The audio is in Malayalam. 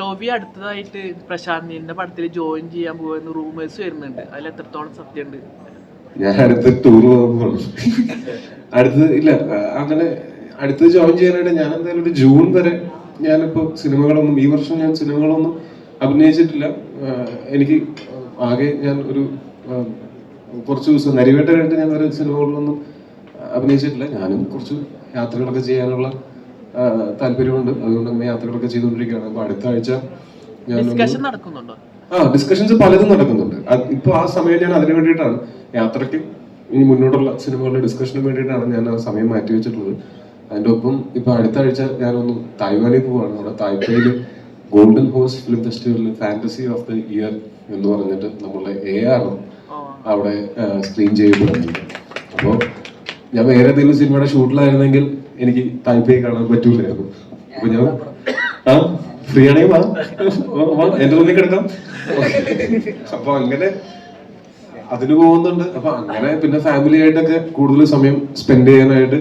ടോബി അടുത്തതായിട്ട് പ്രശാന്ത് നീലിന്റെ പടത്തിൽ ജോയിൻ ചെയ്യാൻ പോകുന്ന റൂമേഴ്സ് വരുന്നുണ്ട്. അതിൽ എത്രത്തോളം സത്യമുണ്ട്? ഞാൻ അടുത്ത ടൂർ പോകുമ്പോൾ അടുത്ത് ഇല്ല അങ്ങനെ അടുത്ത് ജോയിൻ ചെയ്യാനായിട്ട് ഞാൻ എന്തായാലും ഒരു ജൂൺ വരെ ഞാനിപ്പോ സിനിമകളൊന്നും ഈ വർഷം ഞാൻ സിനിമകളൊന്നും അഭിനയിച്ചിട്ടില്ല. എനിക്ക് ആകെ ഞാൻ ഒരു കുറച്ച് ദിവസം നരിവേട്ടനായിട്ട് ഞാൻ ഒരു സിനിമകളിലൊന്നും അഭിനയിച്ചിട്ടില്ല. ഞാനും കുറച്ച് യാത്രകളൊക്കെ ചെയ്യാനുള്ള താല്പര്യമുണ്ട്. അതുകൊണ്ട് അങ്ങനെ യാത്രകളൊക്കെ ചെയ്തുകൊണ്ടിരിക്കുകയാണ്. അപ്പൊ അടുത്ത ആഴ്ച ഞാൻ നടക്കുന്നുണ്ടോ? ആ ഡിസ്കഷൻസ് പലതും നടക്കുന്നുണ്ട്. ഇപ്പൊ ആ സമയം ഞാൻ അതിനു വേണ്ടിയിട്ടാണ് യാത്രയ്ക്ക് ഇനി മുന്നോട്ടുള്ള സിനിമകളുടെ ഡിസ്കഷന് വേണ്ടിയിട്ടാണ് ഞാൻ ആ സമയം മാറ്റി വെച്ചിട്ടുള്ളത്. അതിന്റെ ഒപ്പം ഇപ്പൊ അടുത്ത ആഴ്ച ഞാനൊന്ന് തായ്വാനിൽ പോവാണ്. അവിടെ തായ്പേയിൽ ഗോൾഡൻ ഹോഴ്സ് ഫിലിം ഫെസ്റ്റിവലിൽ ഫാന്റസി ഓഫ് ദ ഇയർ എന്ന് പറഞ്ഞിട്ട് നമ്മളെ എ ആർ അവിടെ സ്ക്രീൻ ചെയ്യപ്പെടുന്നുണ്ട്. ഞാൻ വേറെ ഏതെങ്കിലും സിനിമയുടെ ഷൂട്ടിലായിരുന്നെങ്കിൽ എനിക്ക് താല്പര്യം കാണാൻ പറ്റൂലായിരുന്നു. അപ്പൊ ഞാൻ ആ? ഫ്രീ ആണെങ്കിൽ വാ. എന്റെ മുന്നിൽ കിടക്കാം. അപ്പൊ അങ്ങനെ അതിന് പോകുന്നുണ്ട്. അപ്പൊ അങ്ങനെ പിന്നെ ഫാമിലി ആയിട്ടൊക്കെ കൂടുതൽ സമയം സ്പെൻഡ് ചെയ്യാനായിട്ട്